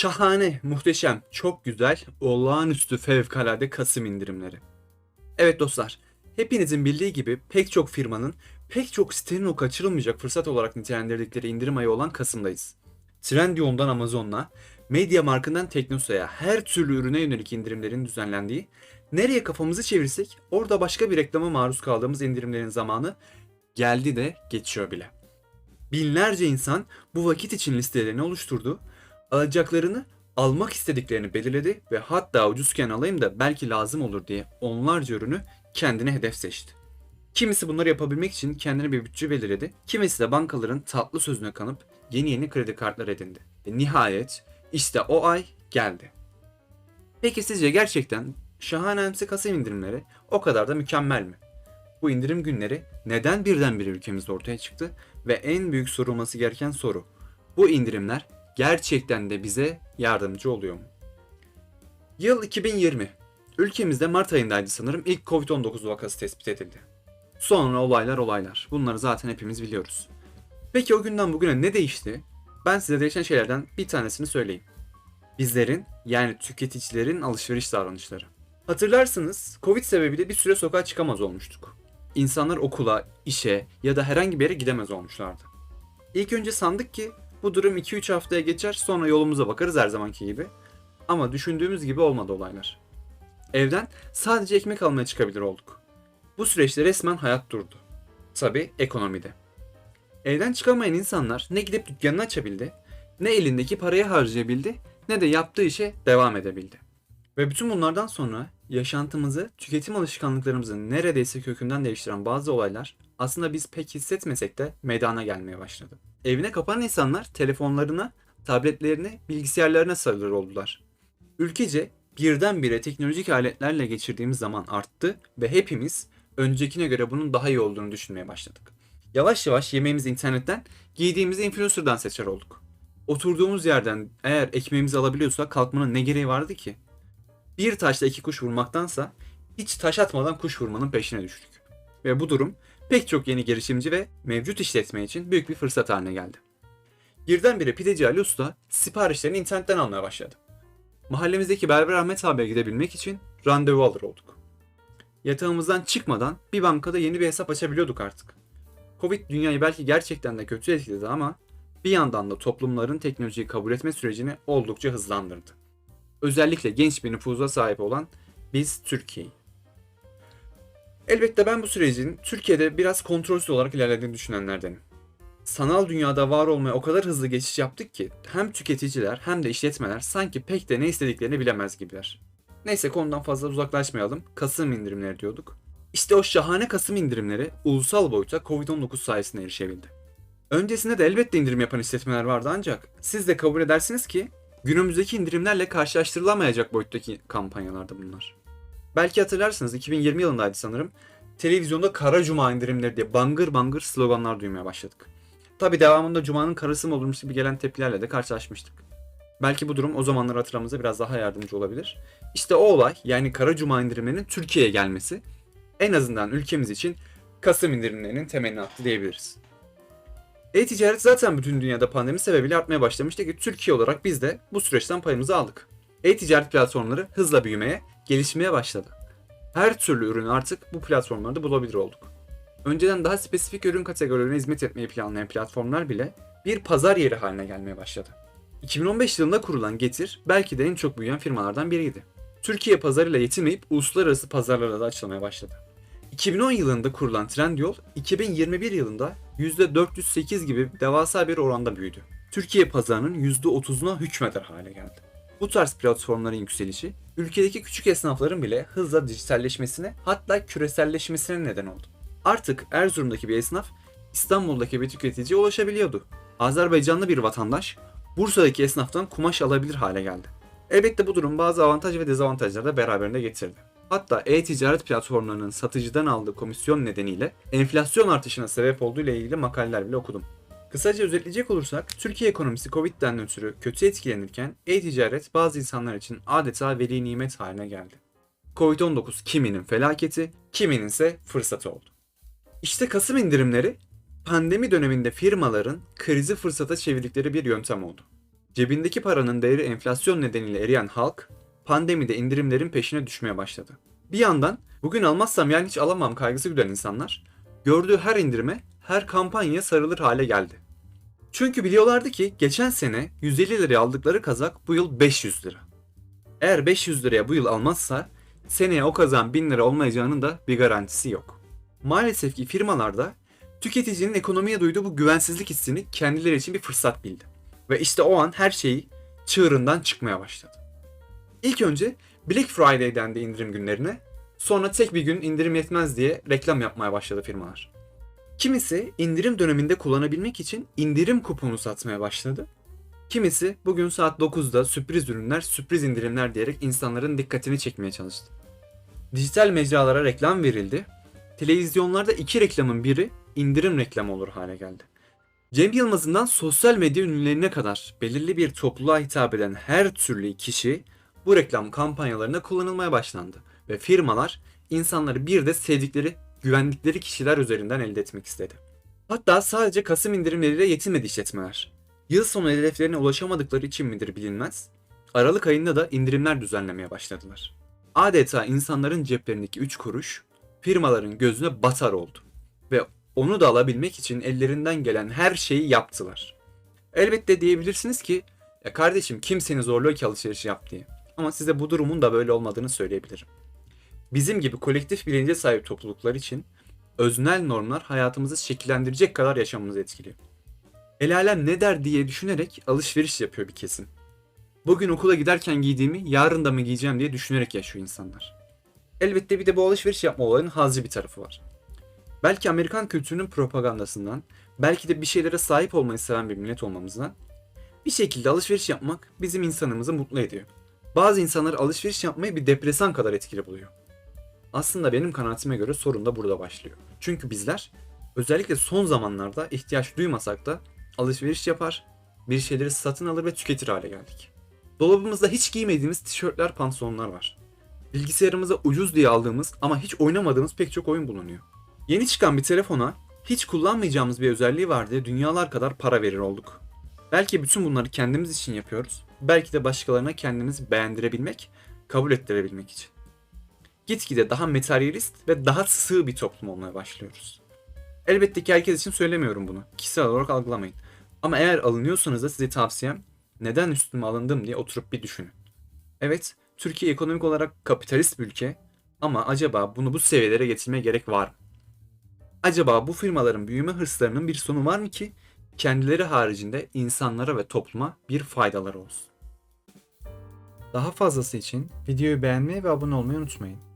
Şahane, muhteşem, çok güzel, olağanüstü fevkalade Kasım indirimleri. Evet dostlar, hepinizin bildiği gibi pek çok firmanın, pek çok sitenin o kaçırılmayacak fırsat olarak nitelendirdikleri indirim ayı olan Kasım'dayız. Trendyol'dan Amazon'la, Mediamarkt'ından Teknosa'ya her türlü ürüne yönelik indirimlerin düzenlendiği, nereye kafamızı çevirsek orada başka bir reklama maruz kaldığımız indirimlerin zamanı geldi de geçiyor bile. Binlerce insan bu vakit için listelerini oluşturdu, alacaklarını, almak istediklerini belirledi ve hatta ucuzken alayım da belki lazım olur diye onlarca ürünü kendine hedef seçti. Kimisi bunları yapabilmek için kendine bir bütçe belirledi, kimisi de bankaların tatlı sözüne kanıp yeni yeni kredi kartları edindi. Ve nihayet işte o ay geldi. Peki sizce gerçekten şahanemsi Kasım indirimleri o kadar da mükemmel mi? Bu indirim günleri neden birdenbire ülkemizde ortaya çıktı ve en büyük sorulması gereken soru. Bu indirimler gerçekten de bize yardımcı oluyor mu? Yıl 2020. Ülkemizde Mart ayındaydı sanırım ilk Covid-19 vakası tespit edildi. Sonra olaylar olaylar. Bunları zaten hepimiz biliyoruz. Peki o günden bugüne ne değişti? Ben size değişen şeylerden bir tanesini söyleyeyim. Bizlerin yani tüketicilerin alışveriş davranışları. Hatırlarsınız Covid sebebiyle bir süre sokağa çıkamaz olmuştuk. İnsanlar okula, işe ya da herhangi bir yere gidemez olmuşlardı. İlk önce sandık ki bu durum 2-3 haftaya geçer sonra yolumuza bakarız her zamanki gibi. Ama düşündüğümüz gibi olmadı olaylar. Evden sadece ekmek almaya çıkabilir olduk. Bu süreçte resmen hayat durdu. Tabi ekonomide. Evden çıkamayan insanlar ne gidip dükkanını açabildi, ne elindeki parayı harcayabildi, ne de yaptığı işe devam edebildi. Ve bütün bunlardan sonra yaşantımızı, tüketim alışkanlıklarımızı neredeyse kökünden değiştiren bazı olaylar aslında biz pek hissetmesek de meydana gelmeye başladı. Evine kapanan insanlar telefonlarına, tabletlerine, bilgisayarlarına sarılır oldular. Ülkece birdenbire teknolojik aletlerle geçirdiğimiz zaman arttı ve hepimiz öncekine göre bunun daha iyi olduğunu düşünmeye başladık. Yavaş yavaş yemeğimizi internetten, giydiğimizi influencer'dan seçer olduk. Oturduğumuz yerden eğer ekmeğimizi alabiliyorsak kalkmanın ne gereği vardı ki? Bir taşla iki kuş vurmaktansa hiç taş atmadan kuş vurmanın peşine düştük. Ve bu durum pek çok yeni girişimci ve mevcut işletme için büyük bir fırsat haline geldi. Birdenbire pideci Ali Usta siparişlerini internetten almaya başladı. Mahallemizdeki Berber Ahmet abiye gidebilmek için randevu alır olduk. Yatağımızdan çıkmadan bir bankada yeni bir hesap açabiliyorduk artık. Covid dünyayı belki gerçekten de kötü etkiledi ama bir yandan da toplumların teknolojiyi kabul etme sürecini oldukça hızlandırdı. Özellikle genç bir nüfuza sahip olan biz Türkiye'yi. Elbette ben bu sürecin Türkiye'de biraz kontrolsüz olarak ilerlediğini düşünenlerdenim. Sanal dünyada var olmaya o kadar hızlı geçiş yaptık ki hem tüketiciler hem de işletmeler sanki pek de ne istediklerini bilemez gibiler. Neyse konudan fazla uzaklaşmayalım. Kasım indirimleri diyorduk. İşte o şahane Kasım indirimleri ulusal boyuta Covid-19 sayesinde erişebildi. Öncesinde de elbette indirim yapan işletmeler vardı ancak siz de kabul edersiniz ki günümüzdeki indirimlerle karşılaştırılamayacak boyuttaki kampanyalardı bunlar. Belki hatırlarsınız 2020 yılındaydı sanırım. Televizyonda Kara Cuma indirimleri diye bangır bangır sloganlar duymaya başladık. Tabi devamında Cuma'nın karısı mı olurmuş gibi gelen tepkilerle de karşılaşmıştık. Belki bu durum o zamanlar hatırlamamıza biraz daha yardımcı olabilir. İşte o olay yani Kara Cuma indirimlerinin Türkiye'ye gelmesi en azından ülkemiz için Kasım indirimlerinin temelini attı diyebiliriz. E-ticaret zaten bütün dünyada pandemi sebebiyle artmaya başlamıştı ki Türkiye olarak biz de bu süreçten payımızı aldık. E-ticaret platformları hızla büyümeye, gelişmeye başladı. Her türlü ürünü artık bu platformlarda bulabilir olduk. Önceden daha spesifik ürün kategorilerine hizmet etmeyi planlayan platformlar bile bir pazar yeri haline gelmeye başladı. 2015 yılında kurulan Getir belki de en çok büyüyen firmalardan biriydi. Türkiye pazarıyla yetinmeyip uluslararası pazarlara da açılmaya başladı. 2010 yılında kurulan Trendyol, 2021 yılında %408 gibi devasa bir oranda büyüdü. Türkiye pazarının %30'una hükmeder hale geldi. Bu tarz platformların yükselişi, ülkedeki küçük esnafların bile hızla dijitalleşmesine hatta küreselleşmesine neden oldu. Artık Erzurum'daki bir esnaf, İstanbul'daki bir tüketiciye ulaşabiliyordu. Azerbaycanlı bir vatandaş, Bursa'daki esnaftan kumaş alabilir hale geldi. Elbette bu durum bazı avantaj ve dezavantajları da beraberinde getirdi. Hatta e-ticaret platformlarının satıcıdan aldığı komisyon nedeniyle enflasyon artışına sebep olduğu ile ilgili makaleler bile okudum. Kısaca özetleyecek olursak, Türkiye ekonomisi Covid'den ötürü kötü etkilenirken e-ticaret bazı insanlar için adeta veli nimet haline geldi. Covid-19 kiminin felaketi, kiminin ise fırsatı oldu. İşte Kasım indirimleri pandemi döneminde firmaların krizi fırsata çevirdikleri bir yöntem oldu. Cebindeki paranın değeri enflasyon nedeniyle eriyen halk, pandemide indirimlerin peşine düşmeye başladı. Bir yandan bugün almazsam yani hiç alamam kaygısı güden insanlar, gördüğü her indirime, her kampanyaya sarılır hale geldi. Çünkü biliyorlardı ki geçen sene 150 liraya aldıkları kazak bu yıl 500 lira. Eğer 500 liraya bu yıl almazsa seneye o kazan 1000 lira olmayacağının da bir garantisi yok. Maalesef ki firmalarda tüketicinin ekonomiye duyduğu bu güvensizlik hissini kendileri için bir fırsat bildi. Ve işte o an her şeyi çığırından çıkmaya başladı. İlk önce Black Friday dendi indirim günlerine, sonra tek bir gün indirim yetmez diye reklam yapmaya başladı firmalar. Kimisi indirim döneminde kullanabilmek için indirim kuponu satmaya başladı. Kimisi bugün saat 9'da sürpriz ürünler, sürpriz indirimler diyerek insanların dikkatini çekmeye çalıştı. Dijital mecralara reklam verildi. Televizyonlarda iki reklamın biri indirim reklamı olur hale geldi. Cem Yılmaz'ından sosyal medya ünlülerine kadar belirli bir topluluğa hitap eden her türlü kişi bu reklam kampanyalarında kullanılmaya başlandı ve firmalar insanları bir de sevdikleri, güvendikleri kişiler üzerinden elde etmek istedi. Hatta sadece Kasım indirimleriyle yetinmedi işletmeler. Yıl sonu hedeflerine ulaşamadıkları için midir bilinmez. Aralık ayında da indirimler düzenlemeye başladılar. Adeta insanların ceplerindeki 3 kuruş firmaların gözüne batar oldu. Ve onu da alabilmek için ellerinden gelen her şeyi yaptılar. Elbette diyebilirsiniz ki ya kardeşim kim seni zorluyor ki alışveriş yap diye. Ama size bu durumun da böyle olmadığını söyleyebilirim. Bizim gibi kolektif bilince sahip topluluklar için öznel normlar hayatımızı şekillendirecek kadar yaşamımızı etkiliyor. El alem ne der diye düşünerek alışveriş yapıyor bir kesim. Bugün okula giderken giydiğimi yarın da mı giyeceğim diye düşünerek yaşıyor insanlar. Elbette bir de bu alışveriş yapma olayının hazcı bir tarafı var. Belki Amerikan kültürünün propagandasından, belki de bir şeylere sahip olmayı seven bir millet olmamızdan bir şekilde alışveriş yapmak bizim insanımızı mutlu ediyor. Bazı insanlar alışveriş yapmayı bir depresan kadar etkili buluyor. Aslında benim kanaatime göre sorun da burada başlıyor. Çünkü bizler özellikle son zamanlarda ihtiyaç duymasak da alışveriş yapar, bir şeyleri satın alır ve tüketir hale geldik. Dolabımızda hiç giymediğimiz tişörtler, pantolonlar var. Bilgisayarımıza ucuz diye aldığımız ama hiç oynamadığımız pek çok oyun bulunuyor. Yeni çıkan bir telefona hiç kullanmayacağımız bir özelliği var diye dünyalar kadar para verir olduk. Belki bütün bunları kendimiz için yapıyoruz. Belki de başkalarına kendimizi beğendirebilmek, kabul ettirebilmek için. Gitgide daha materyalist ve daha sığ bir toplum olmaya başlıyoruz. Elbette ki herkes için söylemiyorum bunu. Kişisel olarak algılamayın. Ama eğer alınıyorsanız da size tavsiyem neden üstüme alındım diye oturup bir düşünün. Evet, Türkiye ekonomik olarak kapitalist bir ülke ama acaba bunu bu seviyelere getirmeye gerek var mı? Acaba bu firmaların büyüme hırslarının bir sonu var mı ki kendileri haricinde insanlara ve topluma bir faydaları olsun? Daha fazlası için videoyu beğenmeyi ve abone olmayı unutmayın.